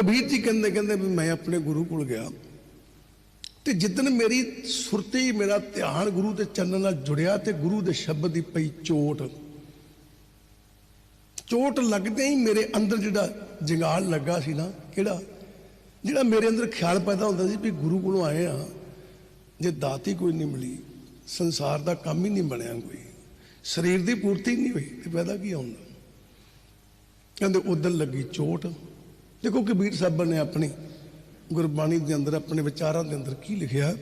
ਕਬੀਰ ਜੀ ਕਹਿੰਦੇ ਕਹਿੰਦੇ ਵੀ ਮੈਂ ਆਪਣੇ ਗੁਰੂ ਕੋਲ ਗਿਆ ਤੇ ਜਿੱਦਨ ਮੇਰੀ ਸੁਰਤੀ, ਮੇਰਾ ਧਿਆਨ ਗੁਰੂ ਦੇ ਚੰਨ ਨਾਲ ਜੁੜਿਆ ਤੇ ਗੁਰੂ ਦੇ ਸ਼ਬਦ ਦੀ ਪਈ ਚੋਟ ਚੋਟ ਲੱਗਦੇ ਹੀ ਮੇਰੇ ਅੰਦਰ ਜਿਹੜਾ ਜੰਗਾਲ ਲੱਗਾ ਸੀ ਨਾ, ਕਿਹੜਾ? ਜਿਹੜਾ ਮੇਰੇ ਅੰਦਰ ਖਿਆਲ ਪੈਦਾ ਹੁੰਦਾ ਸੀ ਵੀ ਗੁਰੂ ਕੋਲੋਂ ਆਏ ਆ, ਜੇ ਦਾਤੀ ਕੋਈ ਨਹੀਂ ਮਿਲੀ, ਸੰਸਾਰ ਦਾ ਕੰਮ ਹੀ ਨਹੀਂ ਬਣਿਆ ਕੋਈ, ਸਰੀਰ ਦੀ ਪੂਰਤੀ ਨਹੀਂ ਹੋਈ ਤੇ ਪੈਦਾ ਕੀ ਹੁੰਦਾ ਕਹਿੰਦੇ ਉਦੋਂ ਲੱਗੀ ਚੋਟ। ਦੇਖੋ ਕਬੀਰ ਸਾਹਿਬਾਂ ਨੇ ਆਪਣੀ ਗੁਰਬਾਣੀ ਦੇ ਅੰਦਰ, ਆਪਣੇ ਵਿਚਾਰਾਂ ਦੇ ਅੰਦਰ ਕੀ ਲਿਖਿਆ?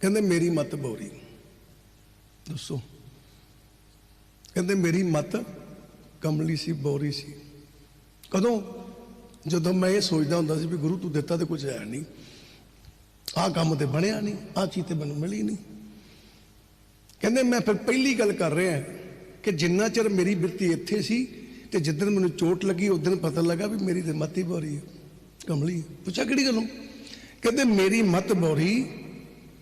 ਕਹਿੰਦੇ, ਮੇਰੀ ਮਤ ਬੋਰੀ। ਦੱਸੋ। ਕਹਿੰਦੇ, ਮੇਰੀ ਮਤ ਕਮਲੀ ਸੀ, ਬੋਰੀ ਸੀ। ਕਦੋਂ? ਜਦੋਂ ਮੈਂ ਇਹ ਸੋਚਦਾ ਹੁੰਦਾ ਸੀ ਵੀ ਗੁਰੂ ਤੂੰ ਦਿੱਤਾ ਤੇ ਕੁਝ ਹੈ ਨਹੀਂ। ਆਹ ਕੰਮ ਤੇ ਬਣਿਆ ਨਹੀਂ, ਆਹ ਚੀਜ਼ ਤੇ ਮੈਨੂੰ ਮਿਲੀ ਨਹੀਂ। ਕਹਿੰਦੇ, ਮੈਂ ਫਿਰ ਪਹਿਲੀ ਗੱਲ ਕਰ ਰਿਹਾ ਕਿ ਜਿੰਨਾ ਚਿਰ ਮੇਰੀ ਬਿਰਤੀ ਇੱਥੇ ਸੀ ਤੇ ਜਿੱਦਣ ਮੈਨੂੰ ਚੋਟ ਲੱਗੀ ਉਦੋਂ ਪਤਾ ਲੱਗਾ ਵੀ ਮੇਰੀ ਤੇ ਮੱਤ ਹੀ ਬੋਰੀ ਹੈ, ਕਮਲੀ ਪੁੱਛਿਆ ਕਿਹੜੀ ਗੱਲੋਂ? ਕਹਿੰਦੇ, ਮੇਰੀ ਮੱਤ ਬੋਰੀ,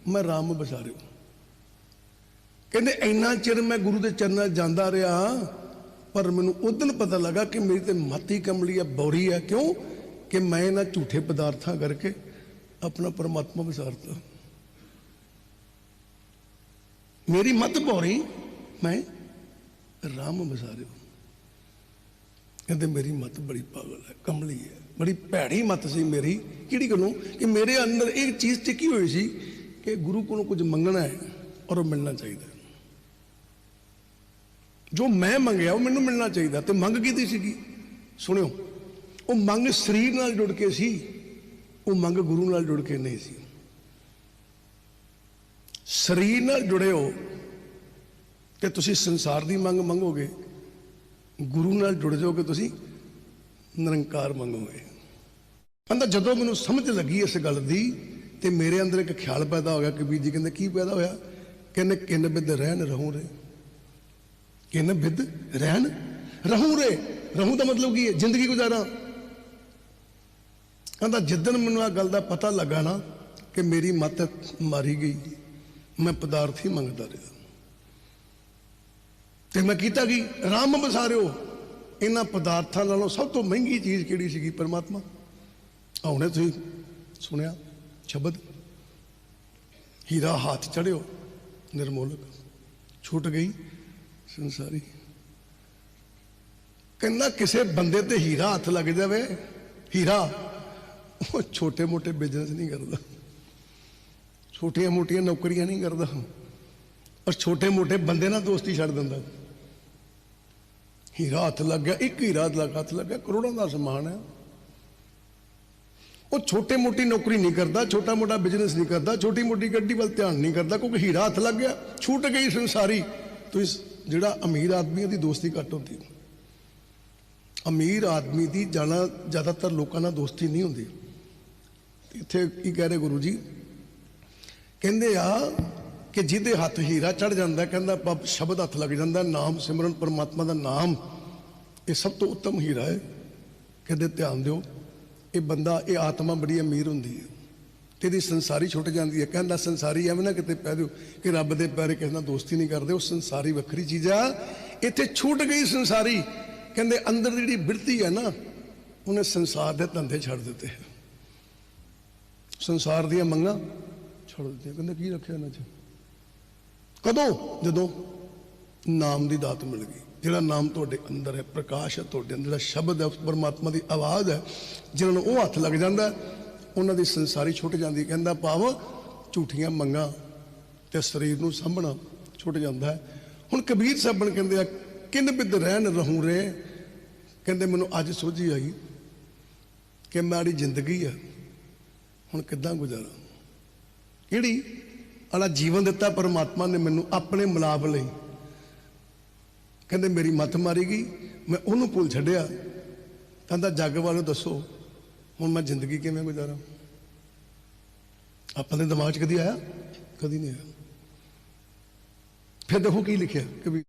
ਮੈਂ ਰਾਮ ਬਸਾਰਿਓ ਕਹਿੰਦੇ, ਇੰਨਾ ਚਿਰ ਮੈਂ ਗੁਰੂ ਦੇ ਚਰਨਾਂ ਜਾਂਦਾ ਰਿਹਾ, ਪਰ ਮੈਨੂੰ ਉਦੋਂ ਪਤਾ ਲੱਗਾ ਕਿ ਮੇਰੀ ਤੇ ਮਤ ਹੀ ਕਮਲੀ ਹੈ, ਬੋਰੀ ਹੈ। ਕਿਉਂ? ਕਿ ਮੈਂ ਇਹਨਾਂ ਝੂਠੇ ਪਦਾਰਥਾਂ ਕਰਕੇ ਆਪਣਾ ਪਰਮਾਤਮਾ ਵਿਸਾਰਤਾ ਮੇਰੀ ਮਤ ਬੋਰੀ, ਮੈਂ ਰਾਮ ਬਸਾਰਿਓ ਕਹਿੰਦੇ, ਮੇਰੀ ਮਤ ਬੜੀ ਪਾਗਲ ਹੈ, ਕਮਲੀ ਹੈ, ਬੜੀ ਭੈੜੀ ਮਤ ਸੀ ਮੇਰੀ। ਕਿਹੜੀ ਗੱਲੋਂ? ਕਿ ਮੇਰੇ ਅੰਦਰ ਇਹ ਚੀਜ਼ ਟਿੱਕੀ ਹੋਈ ਸੀ ਕਿ ਗੁਰੂ ਕੋਲੋਂ ਕੁਝ ਮੰਗਣਾ ਹੈ ਔਰ ਉਹ ਮਿਲਣਾ ਚਾਹੀਦਾ ਜੋ ਮੈਂ ਮੰਗਿਆ, ਉਹ ਮੈਨੂੰ ਮਿਲਣਾ ਚਾਹੀਦਾ ਤੇ ਮੰਗ ਕੀਤੀ ਸੀਗੀ? ਸੁਣਿਓ, ਉਹ ਮੰਗ ਸਰੀਰ ਨਾਲ ਜੁੜ ਕੇ ਸੀ, ਉਹ ਮੰਗ ਗੁਰੂ ਨਾਲ ਜੁੜ ਕੇ ਨਹੀਂ ਸੀ। ਸਰੀਰ ਨਾਲ ਜੁੜਿਓ ਤੇ ਤੁਸੀਂ ਸੰਸਾਰ ਦੀ ਮੰਗ ਮੰਗੋਗੇ। ਗੁਰੂ ਨਾਲ ਜੁੜ ਜਾਓਗੇ, ਤੁਸੀਂ ਨਿਰੰਕਾਰ ਮੰਗੋਗੇ। ਕਹਿੰਦਾ, ਜਦੋਂ ਮੈਨੂੰ ਸਮਝ ਲੱਗੀ ਇਸ ਗੱਲ ਦੀ, ਤੇ ਮੇਰੇ ਅੰਦਰ ਇੱਕ ਖਿਆਲ ਪੈਦਾ ਹੋ ਗਿਆ ਕਬੀਰ ਜੀ ਕਹਿੰਦੇ, ਕੀ ਪੈਦਾ ਹੋਇਆ? ਕਹਿੰਦੇ, ਕਿੰਨ ਬਿੱਦ ਰਹਿਣ ਰਹੂੰ ਰੇ। ਕਿੰਨ ਬਿੱਦ ਰਹਿਣ ਰਹੂੰ ਰੇ। ਰਹੂੰ ਦਾ ਮਤਲਬ ਕੀ ਹੈ? ਜ਼ਿੰਦਗੀ ਗੁਜ਼ਾਰਾਂ। ਕਹਿੰਦਾ ਜਿੱਦਨ ਮੈਨੂੰ ਆ ਗੱਲ ਦਾ ਪਤਾ ਲੱਗਾ ਨਾ ਕਿ ਮੇਰੀ ਮੱਤ ਮਾਰੀ ਗਈ, ਮੈਂ ਪਦਾਰਥ ਹੀ ਮੰਗਦਾ ਰਿਹਾ। ਤੇ ਮੈਂ ਕੀਤਾ ਕੀ? ਰਾਮ ਬਸਾਰਿਓ ਇਹਨਾਂ ਪਦਾਰਥਾਂ ਨਾਲੋਂ ਸਭ ਤੋਂ ਮਹਿੰਗੀ ਚੀਜ਼ ਕਿਹੜੀ ਸੀਗੀ ਪਰਮਾਤਮਾ? ਆਉਣੇ ਤੁਸੀਂ ਸੁਣਿਆ, ਸ਼ਬਦ। ਹੀਰਾ ਹੱਥ ਚੜਿਓ, ਨਿਰਮੋਲਕ। ਛੁੱਟ ਗਈ ਸੰਸਾਰੀ। ਕਹਿੰਦਾ ਕਿਸੇ ਬੰਦੇ ਤੇ ਹੀਰਾ ਹੱਥ ਲੱਗ ਜਾਵੇ, ਹੀਰਾ, ਉਹ ਛੋਟੇ ਮੋਟੇ ਬਿਜ਼ਨਸ ਨਹੀਂ ਕਰਦਾ। ਛੋਟੀਆਂ ਮੋਟੀਆਂ ਨੌਕਰੀਆਂ ਨਹੀਂ ਕਰਦਾ। ਔਰ ਛੋਟੇ ਮੋਟੇ ਬੰਦੇ ਨਾਲ ਦੋਸਤੀ ਛੱਡ ਦਿੰਦਾ। ਹੀਰਾ ਹੱਥ ਲੱਗ ਗਿਆ ਇੱਕ ਹੀਰਾ ਲੱਗ ਹੱਥ ਲੱਗ ਗਿਆ ਕਰੋੜਾਂ ਦਾ ਸਮਾਨ ਹੈ। ਉਹ ਛੋਟੇ ਮੋਟੀ ਨੌਕਰੀ ਨਹੀਂ ਕਰਦਾ ਛੋਟਾ ਮੋਟਾ ਬਿਜ਼ਨਸ ਨਹੀਂ ਕਰਦਾ ਛੋਟੀ ਮੋਟੀ ਗੱਡੀ ਵੱਲ ਧਿਆਨ ਨਹੀਂ ਕਰਦਾ ਕਿਉਂਕਿ ਹੀਰਾ ਹੱਥ ਲੱਗ ਗਿਆ ਛੂਟ ਗਈ ਸੰਸਾਰੀ। ਤੁਸੀਂ ਜਿਹੜਾ ਅਮੀਰ ਆਦਮੀ ਹੈ, ਉਹਦੀ ਦੋਸਤੀ ਘੱਟ ਹੁੰਦੀ। ਅਮੀਰ ਆਦਮੀ ਦੀ ਜਾਣਾ ਜ਼ਿਆਦਾਤਰ ਲੋਕਾਂ ਨਾਲ ਦੋਸਤੀ ਨਹੀਂ ਹੁੰਦੀ। ਇੱਥੇ ਕੀ ਕਹਿ ਰਹੇ ਗੁਰੂ ਜੀ? ਕਹਿੰਦੇ ਆ ਕਿ ਜਿਹਦੇ ਹੱਥ ਹੀਰਾ ਚੜ ਜਾਂਦਾ, ਕਹਿੰਦਾ ਪੱਬ ਸ਼ਬਦ ਹੱਥ ਲੱਗ ਜਾਂਦਾ, ਨਾਮ ਸਿਮਰਨ ਪਰਮਾਤਮਾ ਦਾ ਨਾਮ, ਇਹ ਸਭ ਤੋਂ ਉੱਤਮ ਹੀਰਾ ਹੈ। ਕਹਿੰਦੇ ਧਿਆਨ ਦਿਓ, ਇਹ ਬੰਦਾ, ਇਹ ਆਤਮਾ ਬੜੀ ਅਮੀਰ ਹੁੰਦੀ ਹੈ। ਤੇ ਇਹਦੀ ਸੰਸਾਰੀ ਛੁੱਟ ਜਾਂਦੀ ਹੈ। ਕਹਿੰਦਾ ਸੰਸਾਰੀ ਐਵੇਂ ਨਾ ਕਿਤੇ ਪੈ ਦਿਓ ਕਿ ਰੱਬ ਦੇ ਪਿਆਰੇ ਕਿਸੇ ਨਾਲ ਦੋਸਤੀ ਨਹੀਂ ਕਰਦੇ, ਉਹ ਸੰਸਾਰੀ ਵੱਖਰੀ ਚੀਜ਼ ਆ। ਇੱਥੇ ਛੁੱਟ ਗਈ ਸੰਸਾਰੀ। ਕਹਿੰਦੇ ਅੰਦਰ ਦੀ ਜਿਹੜੀ ਬਿਰਤੀ ਹੈ ਨਾ, ਉਹਨੇ ਸੰਸਾਰ ਦੇ ਧੰਦੇ ਛੱਡ ਦਿੱਤੇ। ਸੰਸਾਰ ਦੀਆਂ ਮੰਗਾਂ ਛੱਡ ਦਿੱਤੀਆਂ। ਕਹਿੰਦੇ ਕੀ ਰੱਖਿਆ ਇਹਨਾਂ 'ਚ? ਕਦੋਂ? ਜਦੋਂ ਨਾਮ ਦੀ ਦਾਤ ਮਿਲ ਗਈ। ਜਿਹੜਾ ਨਾਮ ਤੁਹਾਡੇ ਅੰਦਰ ਹੈ, ਪ੍ਰਕਾਸ਼ ਹੈ ਤੁਹਾਡੇ ਅੰਦਰ, ਜਿਹੜਾ ਸ਼ਬਦ ਹੈ, ਪਰਮਾਤਮਾ ਦੀ ਆਵਾਜ਼ ਹੈ, ਜਿਹਨਾਂ ਨੂੰ ਉਹ ਹੱਥ ਲੱਗ ਜਾਂਦਾ ਉਹਨਾਂ ਦੀ ਸੰਸਾਰੀ ਛੁੱਟ ਜਾਂਦੀ ਕਹਿੰਦਾ ਭਾਵ ਝੂਠੀਆਂ ਮੰਗਾਂ ਤੇ ਸਰੀਰ ਨੂੰ ਸਾਂਭਣਾ ਛੁੱਟ ਜਾਂਦਾ ਹੈ। ਹੁਣ ਕਬੀਰ ਸਾਹਿਬਨ ਕਹਿੰਦੇ ਆ, ਕਿੰਨ ਬਿਦ ਰਹਿਣ ਰਹੂ ਰੇ? ਕਹਿੰਦੇ, ਮੈਨੂੰ ਅੱਜ ਸੋਝੀ ਆਈ ਕਿ ਮਾੜੀ ਜ਼ਿੰਦਗੀ ਹੈ ਹੁਣ ਕਿੱਦਾਂ ਗੁਜ਼ਾਰਾਂ? ਕਿਹੜੀ? ਵਾਲਾ ਜੀਵਨ ਦਿੱਤਾ ਪਰਮਾਤਮਾ ਨੇ ਮੈਨੂੰ ਆਪਣੇ ਮਿਲਾਪ ਲਈ। ਕਹਿੰਦੇ, ਮੇਰੀ ਮੱਤ ਮਾਰੀ ਗਈ, ਮੈਂ ਉਹਨੂੰ ਭੁੱਲ ਛੱਡਿਆ। ਕਹਿੰਦਾ, ਜੱਗ ਵਾਲੋ ਦੱਸੋ, ਹੁਣ ਮੈਂ ਜ਼ਿੰਦਗੀ ਕਿਵੇਂ ਗੁਜ਼ਾਰਾਂ? ਆਪਾਂ ਦੇ ਦਿਮਾਗ 'ਚ ਕਦੀ ਆਇਆ? ਕਦੀ ਨਹੀਂ ਆਇਆ। ਫਿਰ ਦੇਖੋ ਕੀ ਲਿਖਿਆ ਕਵੀ